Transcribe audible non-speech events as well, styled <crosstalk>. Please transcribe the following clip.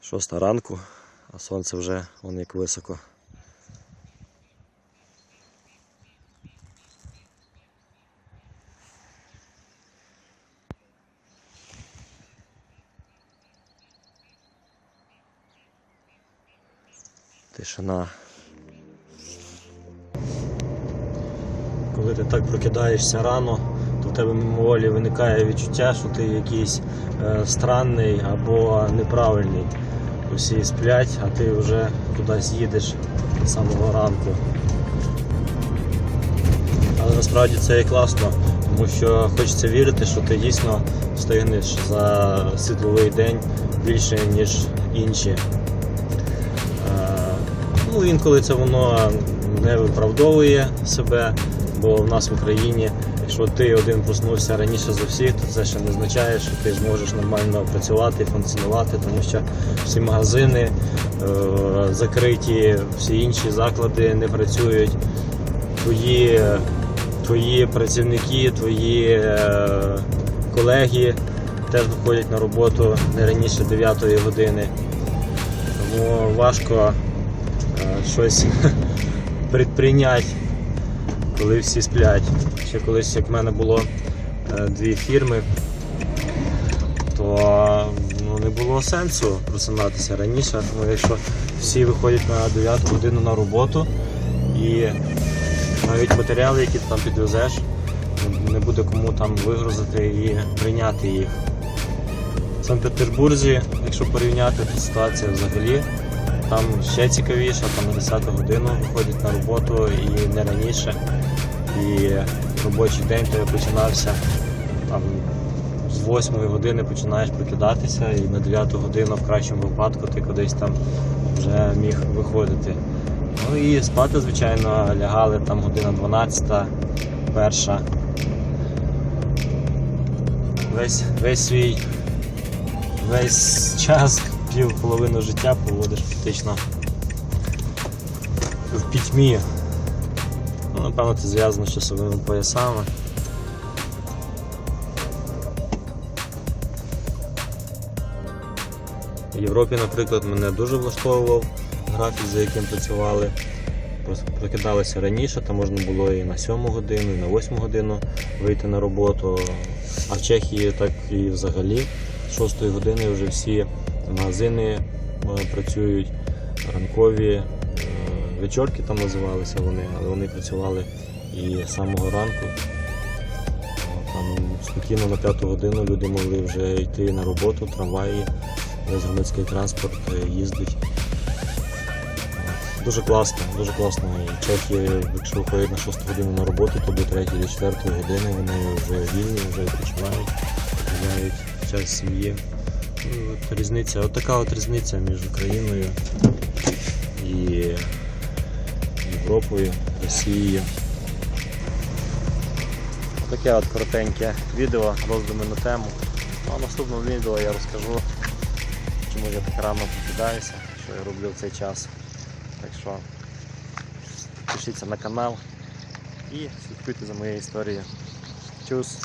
Шоста ранку, а сонце вже вон як високо. Тишина. Коли ти так прокидаєшся рано, в тебе мимоволі виникає відчуття, що ти якийсь е, странний або неправильний. Усі сплять, а ти вже кудись їдеш з самого ранку. Але насправді це і класно, тому що хочеться вірити, що ти дійсно встигнеш за світловий день більше, ніж інші. Е, Ну, інколи це воно не виправдовує себе, бо в нас в Україні, якщо ти один проснувся раніше за всіх, то це ще не означає, що ти зможеш нормально працювати, функціонувати, тому що всі магазини е, закриті, всі інші заклади не працюють. Твої, твої працівники, твої е, колеги теж виходять на роботу не раніше 9 години. Тому важко е, щось <laughs> предприйняти, коли всі сплять. Ще колись, як в мене було е, дві фірми, то ну, не було сенсу просинатися раніше, тому якщо всі виходять на 9 годину на роботу і навіть матеріали, які ти там підвезеш, не буде кому там вигрузити і прийняти їх. В Санкт-Петербурзі, якщо порівняти, то ситуація взагалі там ще цікавіше, там на 10 годину виходять на роботу і не раніше. І робочий день тебе починався там з 8 години починаєш прокидатися і на 9 годину в кращому випадку ти кудись там вже міг виходити. Ну і спати, звичайно, лягали там година 12, перша. Весь, весь свій весь час, пів половину життя проводиш фактично в пітьмі. Ну, напевно, це зв'язано з часовими поясами. В Європі, наприклад, мене дуже влаштовував графік, за яким працювали. Прокидалися раніше, там можна було і на 7 годину, і на 8 годину вийти на роботу. А в Чехії так і взагалі з 6 години вже всі магазини е, працюють, ранкові е, вечорки там називалися вони, але вони працювали і з самого ранку. Там спокійно на 5 годину люди могли вже йти на роботу, трамваї, весь громадський транспорт е, їздить. Дуже класно, дуже класно. І чехи, якщо виходять на 6 годину на роботу, то до 3 4 години вони вже вільні, вже відпочивають, гуляють час сім'ї. От Різниця, от така от різниця між Україною і Європою, Росією. Таке от коротеньке відео, роздуми на тему. Ну, а в наступному відео я розкажу, чому я так рано прокидаюся, що я роблю в цей час. Так що підпишіться на канал і слідкуйте за моєю історією. Чус!